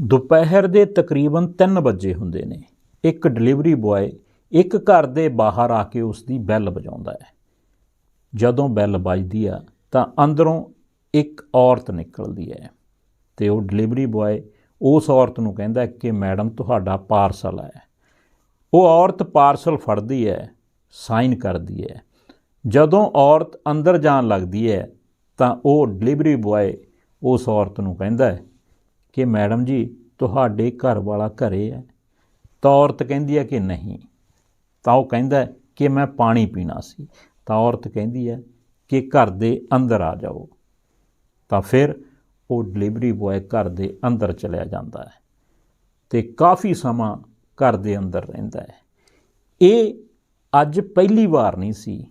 ਦੁਪਹਿਰ ਦੇ ਤਕਰੀਬਨ 3 ਵਜੇ ਹੁੰਦੇ ਨੇ। ਇੱਕ ਡਿਲੀਵਰੀ ਬੁਆਏ ਇੱਕ ਘਰ ਦੇ ਬਾਹਰ ਆ ਕੇ ਉਸ ਦੀ ਬੈਲ ਵਜਾਉਂਦਾ ਹੈ। ਜਦੋਂ ਬੈਲ ਵੱਜਦੀ ਆ, ਤਾਂ ਅੰਦਰੋਂ ਇੱਕ ਔਰਤ ਨਿਕਲਦੀ ਹੈ ਤੇ ਉਹ ਡਿਲੀਵਰੀ ਬੁਆਏ ਉਸ ਔਰਤ ਨੂੰ ਕਹਿੰਦਾ ਕਿ ਮੈਡਮ, ਤੁਹਾਡਾ ਪਾਰਸਲ ਹੈ। ਉਹ ਔਰਤ ਪਾਰਸਲ ਫੜਦੀ ਹੈ ਸਾਈਨ ਕਰਦੀ ਹੈ। ਜਦੋਂ ਔਰਤ ਅੰਦਰ ਜਾਣ ਲੱਗਦੀ ਹੈ, ਤਾਂ ਉਹ ਡਿਲੀਵਰੀ ਬੁਆਏ ਉਸ ਔਰਤ ਨੂੰ ਕਹਿੰਦਾ ਹੈ ਕਿ ਮੈਡਮ ਜੀ, ਤੁਹਾਡੇ ਘਰ ਵਾਲਾ ਘਰੇ ਹੈ। ਤਾਂ ਔਰਤ ਕਹਿੰਦੀ ਹੈ ਕਿ ਨਹੀਂ। ਤਾਂ ਉਹ ਕਹਿੰਦਾ ਕਿ ਮੈਂ ਪਾਣੀ ਪੀਣਾ ਸੀ। ਤਾਂ ਔਰਤ ਕਹਿੰਦੀ ਹੈ ਕਿ ਘਰ ਦੇ ਅੰਦਰ ਆ ਜਾਓ। ਤਾਂ ਫਿਰ ਉਹ ਡਿਲੀਵਰੀ ਬੁਆਏ ਘਰ ਦੇ ਅੰਦਰ ਚਲਿਆ ਜਾਂਦਾ ਹੈ ਤੇ ਕਾਫੀ ਸਮਾਂ ਘਰ ਦੇ ਅੰਦਰ ਰਹਿੰਦਾ ਹੈ। ਇਹ ਅੱਜ ਪਹਿਲੀ ਵਾਰ ਨਹੀਂ ਸੀ।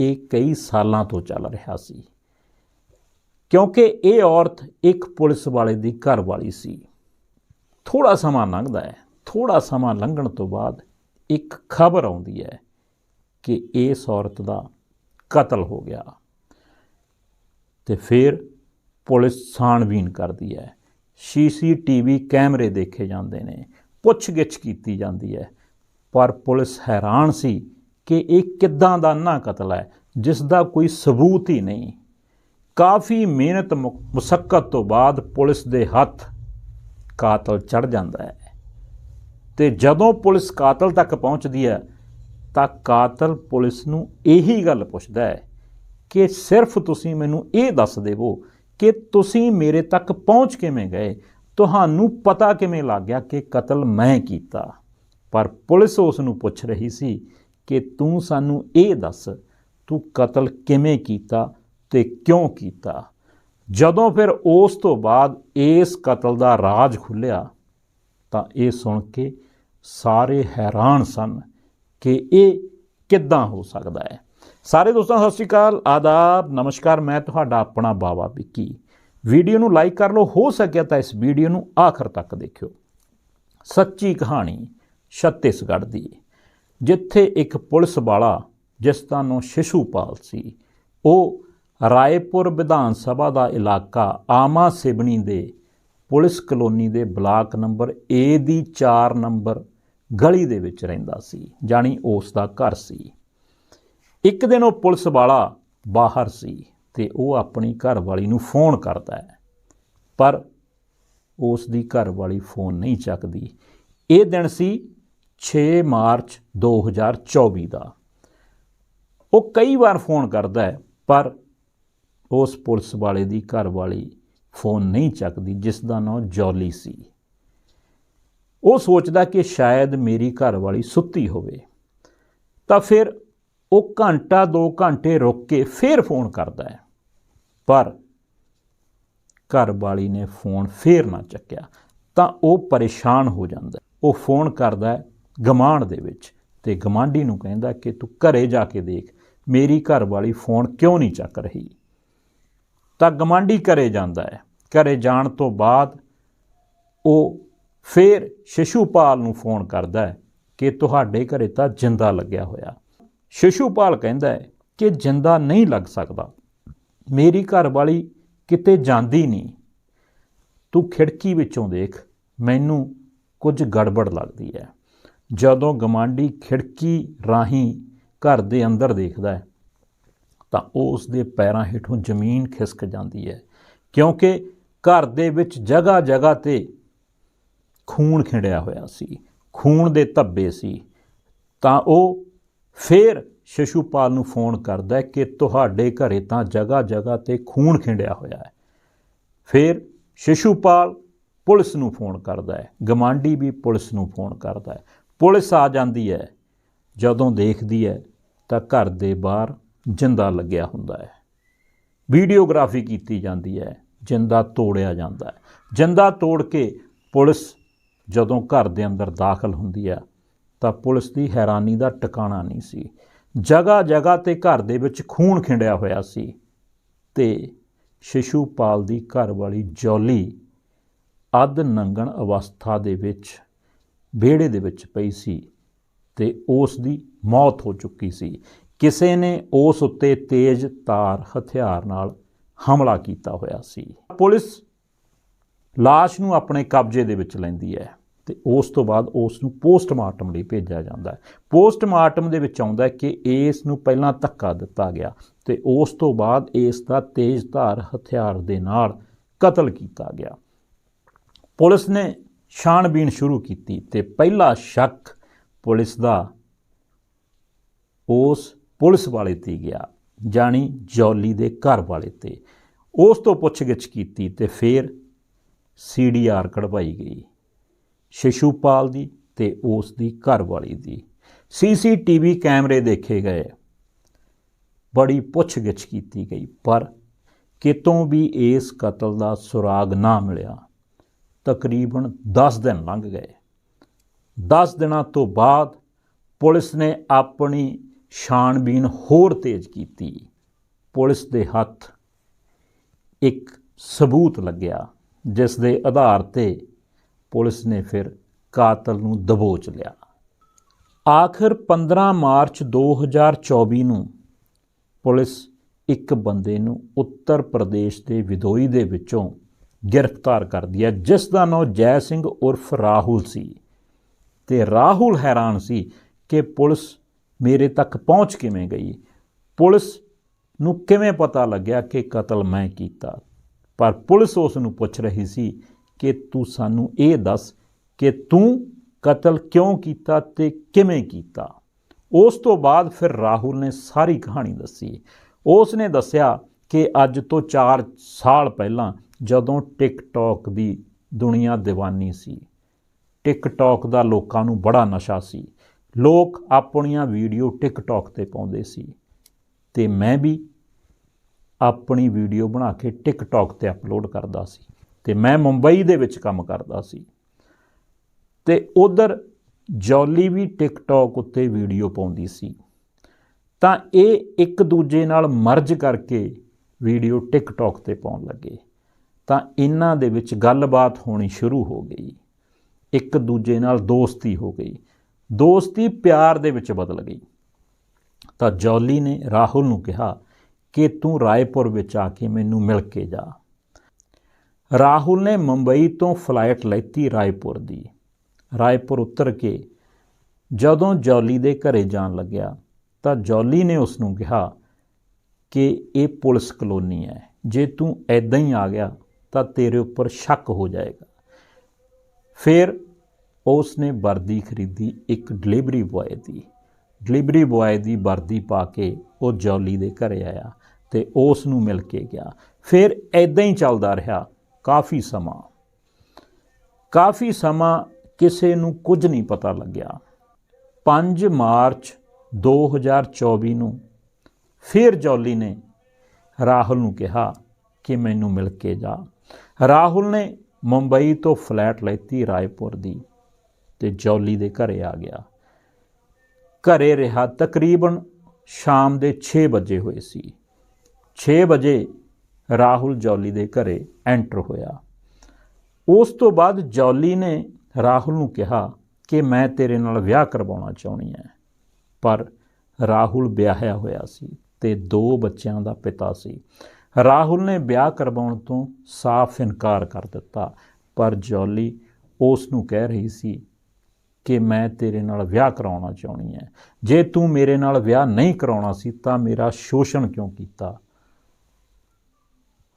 ਇਹ ਕਈ ਸਾਲਾਂ ਤੋਂ ਚੱਲ ਰਿਹਾ ਸੀ। ਕਿਉਂਕਿ ਇਹ ਔਰਤ ਇੱਕ ਪੁਲਿਸ ਵਾਲੇ ਦੀ ਘਰ ਵਾਲੀ ਸੀ। ਥੋੜਾ ਸਮਾਂ ਲੰਘਦਾ ਹੈ। ਥੋੜਾ ਸਮਾਂ ਲੰਘਣ ਤੋਂ ਬਾਅਦ ਇੱਕ ਖਬਰ ਆਉਂਦੀ ਹੈ ਕਿ ਇਸ ਔਰਤ ਦਾ ਕਤਲ ਹੋ ਗਿਆ। ਤੇ ਫਿਰ ਪੁਲਿਸ ਛਾਣਬੀਨ ਕਰਦੀ ਹੈ। ਸੀਸੀਟੀਵੀ ਕੈਮਰੇ ਦੇਖੇ ਜਾਂਦੇ ਨੇ। ਪੁੱਛਗਿੱਛ ਕੀਤੀ ਜਾਂਦੀ ਹੈ। ਪਰ ਪੁਲਿਸ ਹੈਰਾਨ ਸੀ ਕਿ ਇਹ ਕਿੱਦਾਂ ਦਾ ਨਾ ਕਤਲ ਹੈ, ਜਿਸ ਦਾ ਕੋਈ ਸਬੂਤ ਹੀ ਨਹੀਂ। ਕਾਫੀ ਮਿਹਨਤ ਮੁਸ਼ੱਕਤ ਤੋਂ ਬਾਅਦ ਪੁਲਿਸ ਦੇ ਹੱਥ ਕਾਤਲ ਚੜ ਜਾਂਦਾ ਹੈ। ਤੇ ਜਦੋਂ ਪੁਲਿਸ ਕਾਤਲ ਤੱਕ ਪਹੁੰਚਦੀ ਹੈ, ਤਾਂ ਕਾਤਲ ਪੁਲਿਸ ਨੂੰ ਇਹੀ ਗੱਲ ਪੁੱਛਦਾ ਹੈ ਕਿ ਸਿਰਫ ਤੁਸੀਂ ਮੈਨੂੰ ਇਹ ਦੱਸ ਦੇਵੋ ਕਿ ਤੁਸੀਂ ਮੇਰੇ ਤੱਕ ਪਹੁੰਚ ਕਿਵੇਂ ਗਏ? ਤੁਹਾਨੂੰ ਪਤਾ ਕਿਵੇਂ ਲੱਗ ਗਿਆ ਕਿ ਕਤਲ ਮੈਂ ਕੀਤਾ? ਪਰ ਪੁਲਿਸ ਉਸ ਨੂੰ ਪੁੱਛ ਰਹੀ ਸੀ ਕਿ ਤੂੰ ਸਾਨੂੰ ਇਹ ਦੱਸ, ਤੂੰ ਕਤਲ ਕਿਵੇਂ ਕੀਤਾ? ਤੇ ਕਿਉਂ ਕੀਤਾ? ਜਦੋਂ ਫਿਰ ਉਸ ਤੋਂ ਬਾਅਦ ਇਸ ਕਤਲ ਦਾ ਰਾਜ ਖੁੱਲਿਆ ਤਾਂ ਇਹ ਸੁਣ ਕੇ ਸਾਰੇ ਹੈਰਾਨ ਸਨ ਕਿ ਇਹ ਕਿੱਦਾਂ ਹੋ ਸਕਦਾ ਹੈ। ਸਾਰੇ ਦੋਸਤਾਂ, ਸਤਿ ਸ਼੍ਰੀ ਅਕਾਲ, ਆਦਾਬ, ਨਮਸਕਾਰ, ਮੈਂ ਤੁਹਾਡਾ ਆਪਣਾ ਬਾਵਾ ਵਿੱਕੀ। ਵੀਡੀਓ ਨੂੰ ਲਾਈਕ ਕਰ ਲਓ, ਹੋ ਸਕਿਆ ਤਾਂ ਇਸ ਵੀਡੀਓ ਨੂੰ ਆਖਰ ਤੱਕ ਦੇਖਿਓ। ਸੱਚੀ ਕਹਾਣੀ ਛੱਤੀਸਗੜ੍ਹ ਦੀ, ਜਿੱਥੇ ਇੱਕ ਪੁਲਿਸ ਵਾਲਾ, ਜਿਸ ਦਾ ਨਾਂ ਸ਼ਿਸ਼ੂਪਾਲ ਸੀ, ਉਹ ਰਾਏਪੁਰ ਵਿਧਾਨ ਸਭਾ ਦਾ ਇਲਾਕਾ ਆਮਾ ਸਿਬਣੀ ਦੇ ਪੁਲਿਸ ਕਲੋਨੀ ਦੇ ਬਲਾਕ ਨੰਬਰ ਏ ਦੀ 4 ਨੰਬਰ ਗਲੀ ਦੇ ਵਿੱਚ ਰਹਿੰਦਾ ਸੀ ਜਾਨੀ ਉਸ ਦਾ ਘਰ ਸੀ। ਇੱਕ ਦਿਨ ਉਹ ਪੁਲਿਸ ਵਾਲਾ ਬਾਹਰ ਸੀ ਤੇ ਉਹ ਆਪਣੀ ਘਰ ਵਾਲੀ ਨੂੰ ਫੋਨ ਕਰਦਾ ਹੈ। ਪਰ ਉਸ ਦੀ ਘਰ ਵਾਲੀ ਫੋਨ ਨਹੀਂ ਚੱਕਦੀ। ਇਹ ਦਿਨ ਸੀ 6 ਮਾਰਚ 2024 ਦਾ। ਉਹ ਕਈ ਵਾਰ ਫੋਨ ਕਰਦਾ ਹੈ, ਪਰ ਉਸ ਪੁਲਿਸ ਵਾਲੇ ਦੀ ਘਰ ਵਾਲੀ ਫੋਨ ਨਹੀਂ ਚੱਕਦੀ, ਜਿਸ ਦਾ ਨਾਮ ਜੌਲੀ ਸੀ। ਉਹ ਸੋਚਦਾ ਕਿ ਸ਼ਾਇਦ ਮੇਰੀ ਘਰ ਵਾਲੀ ਸੁੱਤੀ ਹੋਵੇ। ਤਾਂ ਫਿਰ ਉਹ ਘੰਟਾ 2 ਘੰਟੇ ਰੁਕ ਕੇ ਫਿਰ ਫੋਨ ਕਰਦਾ ਹੈ। ਪਰ ਘਰ ਵਾਲੀ ਨੇ ਫੋਨ ਫੇਰ ਨਾ ਚੱਕਿਆ, ਤਾਂ ਉਹ ਪਰੇਸ਼ਾਨ ਹੋ ਜਾਂਦਾ ਉਹ ਫੋਨ ਕਰਦਾ ਹੈ ਗਮਾਂਡ ਦੇ ਵਿੱਚ ਤੇ ਗਮਾਂਡੀ ਨੂੰ ਕਹਿੰਦਾ ਕਿ ਤੂੰ ਘਰੇ ਜਾ ਕੇ ਦੇਖ, ਮੇਰੀ ਘਰ ਵਾਲੀ ਫੋਨ ਕਿਉਂ ਨਹੀਂ ਚੱਕ ਰਹੀ? ਤਾਂ ਗਮਾਂਡੀ ਘਰੇ ਜਾਂਦਾ ਹੈ। ਘਰੇ ਜਾਣ ਤੋਂ ਬਾਅਦ ਉਹ ਫਿਰ ਸ਼ਿਸ਼ੂਪਾਲ ਨੂੰ ਫੋਨ ਕਰਦਾ ਹੈ ਕਿ ਤੁਹਾਡੇ ਘਰੇ ਤਾਂ ਜਿੰਦਾ ਲੱਗਿਆ ਹੋਇਆ। ਸ਼ਿਸ਼ੂਪਾਲ ਕਹਿੰਦਾ ਹੈ ਕਿ ਜਿੰਦਾ ਨਹੀਂ ਲੱਗ ਸਕਦਾ। ਮੇਰੀ ਘਰ ਵਾਲੀ ਕਿਤੇ ਜਾਂਦੀ ਨਹੀਂ। ਤੂੰ ਖਿੜਕੀ ਵਿੱਚੋਂ ਦੇਖ, ਮੈਨੂੰ ਕੁਝ ਗੜਬੜ ਲੱਗਦੀ ਹੈ। ਜਦੋਂ ਗਮਾਂਡੀ ਖਿੜਕੀ ਰਾਹੀਂ ਘਰ ਦੇ ਅੰਦਰ ਦੇਖਦਾ ਹੈ ਤਾਂ ਉਸ ਦੇ ਪੈਰਾਂ ਹੇਠੋਂ ਜ਼ਮੀਨ ਖਿਸਕ ਜਾਂਦੀ ਹੈ, ਕਿਉਂਕਿ ਘਰ ਦੇ ਵਿੱਚ ਜਗ੍ਹਾ ਜਗ੍ਹਾ ਤੇ ਖੂਨ ਖਿੰਡਿਆ ਹੋਇਆ ਸੀ, ਖੂਨ ਦੇ ਧੱਬੇ ਸੀ। ਤਾਂ ਉਹ ਫੇਰ ਸ਼ਿਸ਼ੂਪਾਲ ਨੂੰ ਫੋਨ ਕਰਦਾ ਹੈ ਕਿ ਤੁਹਾਡੇ ਘਰੇ ਤਾਂ ਜਗ੍ਹਾ ਜਗ੍ਹਾ ਤੇ ਖੂਨ ਖਿੰਡਿਆ ਹੋਇਆ ਹੈ। ਫਿਰ ਸ਼ਿਸ਼ੂਪਾਲ ਪੁਲਿਸ ਨੂੰ ਫੋਨ ਕਰਦਾ ਹੈ, ਗਮਾਂਡੀ ਵੀ ਪੁਲਿਸ ਨੂੰ ਫੋਨ ਕਰਦਾ ਹੈ। ਪੁਲਿਸ ਆ ਜਾਂਦੀ ਹੈ, ਜਦੋਂ ਦੇਖਦੀ ਹੈ ਤਾਂ ਘਰ ਦੇ ਬਾਹਰ ਜਿੰਦਾ ਲੱਗਿਆ ਹੁੰਦਾ ਹੈ। ਵੀਡੀਓਗ੍ਰਾਫੀ ਕੀਤੀ ਜਾਂਦੀ ਹੈ, ਜਿੰਦਾ ਤੋੜਿਆ ਜਾਂਦਾ ਹੈ। ਜਿੰਦਾ ਤੋੜ ਕੇ ਪੁਲਿਸ ਜਦੋਂ ਘਰ ਦੇ ਅੰਦਰ ਦਾਖਲ ਹੁੰਦੀ ਹੈ, ਤਾਂ ਪੁਲਿਸ ਦੀ ਹੈਰਾਨੀ ਦਾ ਟਿਕਾਣਾ ਨਹੀਂ ਸੀ। ਜਗ੍ਹਾ ਜਗ੍ਹਾ ਤੇ ਘਰ ਦੇ ਵਿੱਚ ਖੂਨ ਖਿੰਡਿਆ ਹੋਇਆ ਸੀ ਤੇ ਸ਼ਿਸ਼ੂਪਾਲ ਦੀ ਘਰ ਵਾਲੀ ਜੌਲੀ ਅੱਧ ਨੰਗਣ ਅਵਸਥਾ ਦੇ ਵਿੱਚ ਵਿਹੜੇ ਦੇ ਵਿੱਚ ਪਈ ਸੀ ਤੇ ਉਸ ਦੀ ਮੌਤ ਹੋ ਚੁੱਕੀ ਸੀ। ਕਿਸੇ ਨੇ ਉਸ ਉੱਤੇ ਤੇਜ਼ ਤਾਰ ਹਥਿਆਰ ਨਾਲ ਹਮਲਾ ਕੀਤਾ ਹੋਇਆ ਸੀ। ਪੁਲਿਸ ਲਾਸ਼ ਨੂੰ ਆਪਣੇ ਕਬਜ਼ੇ ਦੇ ਵਿੱਚ ਲੈਂਦੀ ਹੈ ਤੇ ਉਸ ਤੋਂ ਬਾਅਦ ਉਸ ਨੂੰ ਪੋਸਟਮਾਰਟਮ ਲਈ ਭੇਜਿਆ ਜਾਂਦਾ ਹੈ। ਪੋਸਟਮਾਰਟਮ ਦੇ ਵਿੱਚ ਆਉਂਦਾ ਕਿ ਇਸ ਨੂੰ ਪਹਿਲਾਂ ਧੱਕਾ ਦਿੱਤਾ ਗਿਆ ਤੇ ਉਸ ਤੋਂ ਬਾਅਦ ਇਸ ਦਾ ਤੇਜ਼ਧਾਰ ਹਥਿਆਰ ਦੇ ਨਾਲ ਕਤਲ ਕੀਤਾ ਗਿਆ। ਪੁਲਿਸ ਨੇ ਛਾਣਬੀਣ ਸ਼ੁਰੂ ਕੀਤੀ ਤੇ ਪਹਿਲਾ ਸ਼ੱਕ ਪੁਲਿਸ ਦਾ ਉਸ ਪੁਲਿਸ ਵਾਲੇ ਤੇ ਗਿਆ, ਜਾਣੀ ਜੌਲੀ ਦੇ ਘਰ ਵਾਲੇ ਤੇ। ਉਸ ਤੋਂ ਪੁੱਛਗਿੱਛ ਕੀਤੀ ਤੇ ਫਿਰ ਸੀਡੀਆਰ ਕਢਵਾਈ ਗਈ, ਸ਼ਿਸ਼ੂਪਾਲ ਦੀ ਤੇ ਉਸ ਦੀ ਘਰ ਵਾਲੀ ਦੀ। ਸੀਸੀਟੀਵੀ ਕੈਮਰੇ ਦੇਖੇ ਗਏ। ਬੜੀ ਪੁੱਛਗਿੱਛ ਕੀਤੀ ਗਈ, ਪਰ ਕਿਤੋਂ ਵੀ ਇਸ ਕਤਲ ਦਾ ਸੁਰਾਗ ਨਾ ਮਿਲਿਆ, ਤਕਰੀਬਨ 10 ਦਿਨ ਲੰਘ ਗਏ। 10 ਦਿਨਾਂ ਤੋਂ ਬਾਅਦ ਪੁਲਿਸ ਨੇ ਆਪਣੀ ਛਾਣਬੀਨ ਹੋਰ ਤੇਜ਼ ਕੀਤੀ। ਪੁਲਿਸ ਦੇ ਹੱਥ ਇੱਕ ਸਬੂਤ ਲੱਗਿਆ, ਜਿਸ ਦੇ ਆਧਾਰ ਤੇ ਪੁਲਿਸ ਨੇ ਫਿਰ ਕਾਤਲ ਨੂੰ ਦਬੋਚ ਲਿਆ। ਆਖਰ 15 ਮਾਰਚ 2024 ਨੂੰ ਪੁਲਿਸ ਇੱਕ ਬੰਦੇ ਨੂੰ ਉੱਤਰ ਪ੍ਰਦੇਸ਼ ਦੇ ਵਿਦੋਈ ਦੇ ਵਿੱਚੋਂ ਗ੍ਰਿਫਤਾਰ ਕਰਦੀ ਹੈ ਜਿਸ ਦਾ ਨਾਮ ਜੈ ਸਿੰਘ ਉਰਫ ਰਾਹੁਲ ਸੀ। ਤੇ ਰਾਹੁਲ ਹੈਰਾਨ ਸੀ ਕਿ ਪੁਲਿਸ ਮੇਰੇ ਤੱਕ ਪਹੁੰਚ ਕਿਵੇਂ ਗਈ? ਪੁਲਿਸ ਨੂੰ ਕਿਵੇਂ ਪਤਾ ਲੱਗਿਆ ਕਿ ਕਤਲ ਮੈਂ ਕੀਤਾ? ਪਰ ਪੁਲਿਸ ਉਸ ਨੂੰ ਪੁੱਛ ਰਹੀ ਸੀ ਕਿ ਤੂੰ ਸਾਨੂੰ ਇਹ ਦੱਸ ਕਿ ਤੂੰ ਕਤਲ ਕਿਉਂ ਕੀਤਾ ਤੇ ਕਿਵੇਂ ਕੀਤਾ? ਉਸ ਤੋਂ ਬਾਅਦ ਫਿਰ ਰਾਹੁਲ ਨੇ ਸਾਰੀ ਕਹਾਣੀ ਦੱਸੀ। ਉਸ ਨੇ ਦੱਸਿਆ ਕਿ ਅੱਜ ਤੋਂ 4 ਸਾਲ ਪਹਿਲਾਂ ਜਦੋਂ ਟਿਕਟੌਕ ਦੀ ਦੁਨੀਆ دیਵਾਨੀ ਸੀ, ਟਿਕਟੌਕ ਦਾ ਲੋਕਾਂ ਨੂੰ ਬੜਾ ਨਸ਼ਾ ਸੀ। ਲੋਕ ਆਪਣੀਆਂ ਵੀਡੀਓ ਟਿਕਟੌਕ ਤੇ ਪਾਉਂਦੇ ਸੀ ਤੇ ਮੈਂ ਵੀ ਆਪਣੀ ਵੀਡੀਓ ਬਣਾ ਕੇ ਟਿਕਟੌਕ ਤੇ ਅਪਲੋਡ ਕਰਦਾ ਸੀ ਤੇ ਮੈਂ ਮੁੰਬਈ ਦੇ ਵਿੱਚ ਕੰਮ ਕਰਦਾ ਸੀ। ਤੇ ਉਧਰ ਜੌਲੀ ਵੀ ਟਿਕਟੌਕ ਉੱਤੇ ਵੀਡੀਓ ਪਾਉਂਦੀ ਸੀ। ਤਾਂ ਇਹ ਇੱਕ ਦੂਜੇ ਨਾਲ ਮਰਜ ਕਰਕੇ ਵੀਡੀਓ ਟਿਕਟੌਕ ਤੇ ਪਾਉਣ ਲੱਗੇ। ਤਾਂ ਇਹਨਾਂ ਦੇ ਵਿੱਚ ਗੱਲਬਾਤ ਹੋਣੀ ਸ਼ੁਰੂ ਹੋ ਗਈ। ਇੱਕ ਦੂਜੇ ਨਾਲ ਦੋਸਤੀ ਹੋ ਗਈ। ਦੋਸਤੀ ਪਿਆਰ ਦੇ ਵਿੱਚ ਬਦਲ ਗਈ। ਤਾਂ ਜੌਲੀ ਨੇ ਰਾਹੁਲ ਨੂੰ ਕਿਹਾ ਕਿ ਤੂੰ ਰਾਏਪੁਰ ਵਿੱਚ ਆ ਕੇ ਮੈਨੂੰ ਮਿਲ ਕੇ ਜਾ। ਰਾਹੁਲ ਨੇ ਮੁੰਬਈ ਤੋਂ ਫਲਾਈਟ ਲੈਤੀ ਰਾਏਪੁਰ ਦੀ। ਰਾਏਪੁਰ ਉਤਰ ਕੇ ਜਦੋਂ ਜੌਲੀ ਦੇ ਘਰੇ ਜਾਣ ਲੱਗਿਆ ਤਾਂ ਜੌਲੀ ਨੇ ਉਸ ਨੂੰ ਕਿਹਾ ਕਿ ਇਹ ਪੁਲਿਸ ਕਲੋਨੀ ਹੈ। ਜੇ ਤੂੰ ਐਦਾਂ ਹੀ ਆ ਗਿਆ ਤਾਂ ਤੇਰੇ ਉੱਪਰ ਸ਼ੱਕ ਹੋ ਜਾਏਗਾ। ਫਿਰ ਉਸ ਨੇ ਵਰਦੀ ਖਰੀਦੀ, ਇੱਕ ਡਿਲੀਵਰੀ ਬੁਆਏ ਦੀ। ਡਿਲੀਵਰੀ ਬੁਆਏ ਦੀ ਵਰਦੀ ਪਾ ਕੇ ਉਹ ਜੌਲੀ ਦੇ ਘਰੇ ਆਇਆ ਤੇ ਉਸ ਨੂੰ ਮਿਲ ਕੇ ਗਿਆ। ਫਿਰ ਐਦਾਂ ਹੀ ਚੱਲਦਾ ਰਿਹਾ ਕਾਫੀ ਸਮਾਂ। ਕਾਫੀ ਸਮਾਂ ਕਿਸੇ ਨੂੰ ਕੁਝ ਨਹੀਂ ਪਤਾ ਲੱਗਿਆ। 5 ਮਾਰਚ 2024 ਨੂੰ ਫਿਰ ਜੌਲੀ ਨੇ ਰਾਹੁਲ ਨੂੰ ਕਿਹਾ ਕਿ ਮੈਨੂੰ ਮਿਲ ਕੇ ਜਾ। ਰਾਹੁਲ ਨੇ ਮੁੰਬਈ ਤੋਂ ਫਲੈਟ ਲੈਤੀ ਰਾਏਪੁਰ ਦੀ। ਤੇ ਜੌਲੀ ਦੇ ਘਰੇ ਆ ਗਿਆ। ਘਰੇ ਰਿਹਾ ਤਕਰੀਬਨ ਸ਼ਾਮ ਦੇ 6 ਵਜੇ ਹੋਏ ਸੀ। 6 ਵਜੇ ਰਾਹੁਲ ਜੌਲੀ ਦੇ ਘਰੇ ਐਂਟਰ ਹੋਇਆ। ਉਸ ਤੋਂ ਬਾਅਦ ਜੌਲੀ ਨੇ ਰਾਹੁਲ ਨੂੰ ਕਿਹਾ ਕਿ ਮੈਂ ਤੇਰੇ ਨਾਲ ਵਿਆਹ ਕਰਵਾਉਣਾ ਚਾਹੁੰਦੀ ਹਾਂ। ਪਰ ਰਾਹੁਲ ਵਿਆਹਿਆ ਹੋਇਆ ਸੀ ਤੇ ਦੋ ਬੱਚਿਆਂ ਦਾ ਪਿਤਾ ਸੀ। ਰਾਹੁਲ ਨੇ ਵਿਆਹ ਕਰਵਾਉਣ ਤੋਂ ਸਾਫ਼ ਇਨਕਾਰ ਕਰ ਦਿੱਤਾ। ਪਰ ਜੌਲੀ ਉਸ ਨੂੰ ਕਹਿ ਰਹੀ ਸੀ ਕਿ ਮੈਂ ਤੇਰੇ ਨਾਲ ਵਿਆਹ ਕਰਾਉਣਾ ਚਾਹੁੰਦੀ ਹੈ ਜੇ ਤੂੰ ਮੇਰੇ ਨਾਲ ਵਿਆਹ ਨਹੀਂ ਕਰਾਉਣਾ ਸੀ ਤਾਂ ਮੇਰਾ ਸ਼ੋਸ਼ਣ ਕਿਉਂ ਕੀਤਾ?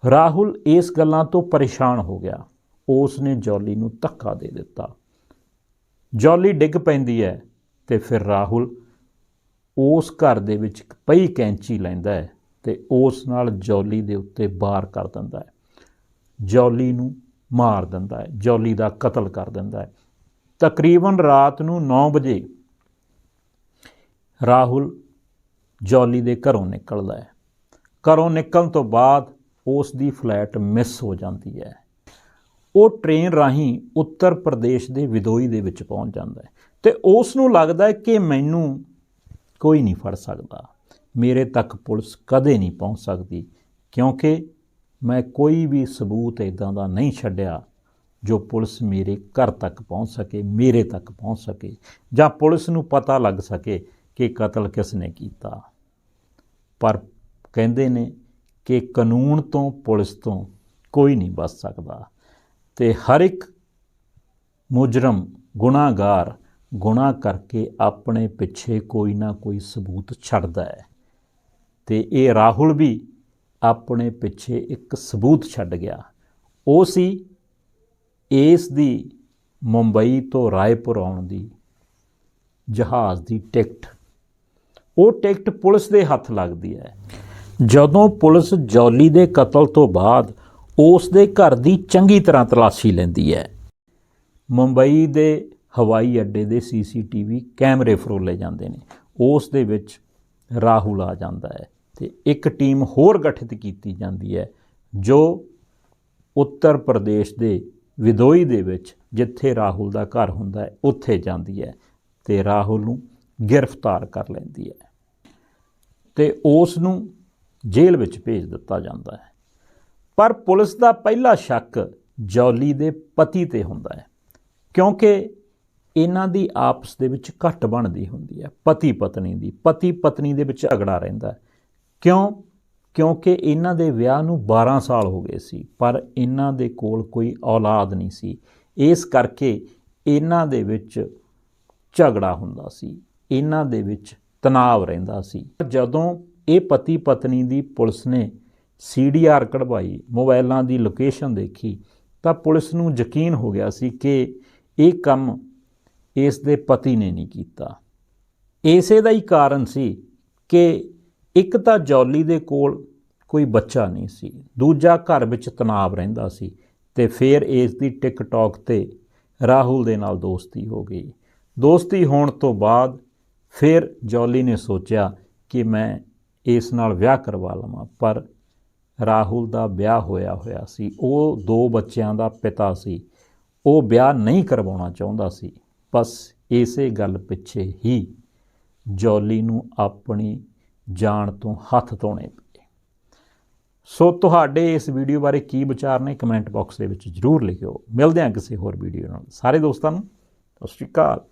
ਰਾਹੁਲ ਇਸ ਗੱਲਾਂ ਤੋਂ ਪਰੇਸ਼ਾਨ ਹੋ ਗਿਆ। ਉਸ ਨੇ ਜੌਲੀ ਨੂੰ ਧੱਕਾ ਦੇ ਦਿੱਤਾ। ਜੌਲੀ ਡਿੱਗ ਪੈਂਦੀ ਹੈ ਤੇ ਫਿਰ ਰਾਹੁਲ ਉਸ ਘਰ ਦੇ ਵਿੱਚ ਇੱਕ ਪਈ ਕੈਂਚੀ ਲੈਂਦਾ ਹੈ ਤੇ ਉਸ ਨਾਲ ਜੌਲੀ ਦੇ ਉੱਤੇ ਵਾਰ ਕਰ ਦਿੰਦਾ ਹੈ ਜੌਲੀ ਨੂੰ ਮਾਰ ਦਿੰਦਾ ਹੈ ਜੌਲੀ ਦਾ ਕਤਲ ਕਰ ਦਿੰਦਾ ਹੈ ਤਕਰੀਬਨ ਰਾਤ ਨੂੰ 9 ਵਜੇ ਰਾਹੁਲ ਜੌਲੀ ਦੇ ਘਰੋਂ ਨਿਕਲਦਾ ਹੈ। ਘਰੋਂ ਨਿਕਲਣ ਤੋਂ ਬਾਅਦ ਉਸ ਦੀ ਫਲੈਟ ਮਿਸ ਹੋ ਜਾਂਦੀ ਹੈ। ਉਹ ਟ੍ਰੇਨ ਰਾਹੀਂ ਉੱਤਰ ਪ੍ਰਦੇਸ਼ ਦੇ ਵਿਦੋਈ ਦੇ ਵਿੱਚ ਪਹੁੰਚ ਜਾਂਦਾ ਹੈ ਤੇ ਉਸ ਨੂੰ ਲੱਗਦਾ ਹੈ ਕਿ ਮੈਨੂੰ ਕੋਈ ਨਹੀਂ ਫੜ ਸਕਦਾ। ਮੇਰੇ ਤੱਕ ਪੁਲਿਸ ਕਦੇ ਨਹੀਂ ਪਹੁੰਚ ਸਕਦੀ, ਕਿਉਂਕਿ ਮੈਂ ਕੋਈ ਵੀ ਸਬੂਤ ਇਦਾਂ ਦਾ ਨਹੀਂ ਛੱਡਿਆ ਜੋ ਪੁਲਿਸ ਮੇਰੇ ਘਰ ਤੱਕ ਪਹੁੰਚ ਸਕੇ, ਮੇਰੇ ਤੱਕ ਪਹੁੰਚ ਸਕੇ ਜਾਂ ਪੁਲਿਸ ਨੂੰ ਪਤਾ ਲੱਗ ਸਕੇ ਕਿ ਕਤਲ ਕਿਸ ਨੇ ਕੀਤਾ। ਪਰ ਕਹਿੰਦੇ ਨੇ ਕਿ ਕਾਨੂੰਨ ਤੋਂ ਪੁਲਿਸ ਤੋਂ ਕੋਈ ਨਹੀਂ ਬਚ ਸਕਦਾ ਤੇ ਹਰ ਇੱਕ ਮੁਜਰਮ, ਗੁਨਾਹਗਾਰ, ਗੁਨਾਹ ਕਰਕੇ ਆਪਣੇ ਪਿੱਛੇ ਕੋਈ ਨਾ ਕੋਈ ਸਬੂਤ ਛੱਡਦਾ ਹੈ ਤੇ ਇਹ ਰਾਹੁਲ ਵੀ ਆਪਣੇ ਪਿੱਛੇ ਇੱਕ ਸਬੂਤ ਛੱਡ ਗਿਆ। ਉਹ ਸੀ ਇਸ ਦੀ ਮੁੰਬਈ ਤੋਂ ਰਾਏਪੁਰ ਆਉਣ ਦੀ ਜਹਾਜ਼ ਦੀ ਟਿਕਟ। ਉਹ ਟਿਕਟ ਪੁਲਿਸ ਦੇ ਹੱਥ ਲੱਗਦੀ ਹੈ। ਜਦੋਂ ਪੁਲਿਸ ਜੌਲੀ ਦੇ ਕਤਲ ਤੋਂ ਬਾਅਦ ਉਸ ਦੇ ਘਰ ਦੀ ਚੰਗੀ ਤਰ੍ਹਾਂ ਤਲਾਸ਼ੀ ਲੈਂਦੀ ਹੈ, ਮੁੰਬਈ ਦੇ ਹਵਾਈ ਅੱਡੇ ਦੇ ਸੀਸੀਟੀਵੀ ਕੈਮਰੇ ਫਰੋਲੇ ਜਾਂਦੇ ਨੇ। ਉਸ ਦੇ ਵਿੱਚ ਰਾਹੁਲ ਆ ਜਾਂਦਾ ਹੈ ਤੇ ਇੱਕ ਟੀਮ ਹੋਰ ਗਠਿਤ ਕੀਤੀ ਜਾਂਦੀ ਹੈ, ਜੋ ਉੱਤਰ ਪ੍ਰਦੇਸ਼ ਦੇ ਵਿਦੋਈ ਦੇ ਵਿੱਚ ਜਿੱਥੇ ਰਾਹੁਲ ਦਾ ਘਰ ਹੁੰਦਾ ਹੈ, ਉੱਥੇ ਜਾਂਦੀ ਹੈ ਤੇ ਰਾਹੁਲ ਨੂੰ ਗ੍ਰਿਫਤਾਰ ਕਰ ਲੈਂਦੀ ਹੈ ਤੇ ਉਸ ਨੂੰ ਜੇਲ੍ਹ ਵਿੱਚ ਭੇਜ ਦਿੱਤਾ ਜਾਂਦਾ ਹੈ। ਪਰ ਪੁਲਿਸ ਦਾ ਪਹਿਲਾ ਸ਼ੱਕ ਜੌਲੀ ਦੇ ਪਤੀ ਤੇ ਹੁੰਦਾ ਹੈ, ਕਿਉਂਕਿ ਇਹਨਾਂ ਦੀ ਆਪਸ ਦੇ ਵਿੱਚ ਘੱਟ ਬਣਦੀ ਹੁੰਦੀ ਹੈ ਪਤੀ ਪਤਨੀ ਦੀ ਪਤੀ ਪਤਨੀ ਦੇ ਵਿੱਚ ਝਗੜਾ ਰਹਿੰਦਾ ਕਿਉਂ? ਕਿਉਂਕਿ ਇਹਨਾਂ ਦੇ ਵਿਆਹ ਨੂੰ 12 ਸਾਲ ਹੋ ਗਏ ਸੀ, ਪਰ ਇਹਨਾਂ ਦੇ ਕੋਲ ਕੋਈ ਔਲਾਦ ਨਹੀਂ ਸੀ। ਇਸ ਕਰਕੇ ਇਹਨਾਂ ਦੇ ਵਿੱਚ ਝਗੜਾ ਹੁੰਦਾ ਸੀ, ਇਹਨਾਂ ਦੇ ਵਿੱਚ ਤਣਾਅ ਰਹਿੰਦਾ ਸੀ। ਜਦੋਂ ਇਹ ਪਤੀ ਪਤਨੀ ਦੀ ਪੁਲਿਸ ਨੇ ਸੀਡੀਆਰ ਕਢਵਾਈ ਮੋਬਾਈਲਾਂ ਦੀ ਲੋਕੇਸ਼ਨ ਦੇਖੀ, ਤਾਂ ਪੁਲਿਸ ਨੂੰ ਯਕੀਨ ਹੋ ਗਿਆ ਸੀ ਕਿ ਇਹ ਕੰਮ ਇਸ ਦੇ ਪਤੀ ਨੇ ਨਹੀਂ ਕੀਤਾ। ਇਸੇ ਦਾ ਹੀ ਕਾਰਨ ਸੀ ਕਿ ਇੱਕ ਤਾਂ ਜੌਲੀ ਦੇ ਕੋਲ ਕੋਈ ਬੱਚਾ ਨਹੀਂ ਸੀ, ਦੂਜਾ ਘਰ ਵਿੱਚ ਤਣਾਅ ਰਹਿੰਦਾ ਸੀ ਤੇ ਫਿਰ ਇਸ ਦੀ ਟਿਕਟੌਕ ਤੇ ਰਾਹੁਲ ਦੇ ਨਾਲ ਦੋਸਤੀ ਹੋ ਗਈ। ਦੋਸਤੀ ਹੋਣ ਤੋਂ ਬਾਅਦ ਫਿਰ ਜੌਲੀ ਨੇ ਸੋਚਿਆ ਕਿ ਮੈਂ ਇਸ ਨਾਲ ਵਿਆਹ ਕਰਵਾ ਲਵਾਂ, ਪਰ ਰਾਹੁਲ ਦਾ ਵਿਆਹ ਹੋਇਆ ਹੋਇਆ ਸੀ। ਉਹ ਦੋ ਬੱਚਿਆਂ ਦਾ ਪਿਤਾ ਸੀ। ਉਹ ਵਿਆਹ ਨਹੀਂ ਕਰਵਾਉਣਾ ਚਾਹੁੰਦਾ ਸੀ। ਬਸ ਇਸੇ ਗੱਲ ਪਿੱਛੇ ਹੀ ਜੌਲੀ ਨੂੰ ਆਪਣੀ ਜਾਣ ਤੋਂ ਹੱਥ ਧੋਣੇ ਪਏ। ਸੋ ਤੁਹਾਡੇ ਇਸ ਵੀਡੀਓ ਬਾਰੇ ਕੀ ਵਿਚਾਰ ਨੇ ਕਮੈਂਟ ਬਾਕਸ ਦੇ ਵਿੱਚ ਜਰੂਰ ਲਿਖਿਓ। ਮਿਲਦੇ ਹਾਂ ਕਿਸੇ ਹੋਰ ਵੀਡੀਓ ਨਾਲ। ਸਾਰੇ ਦੋਸਤਾਂ ਨੂੰ ਸਤਿ ਸ਼੍ਰੀ ਅਕਾਲ।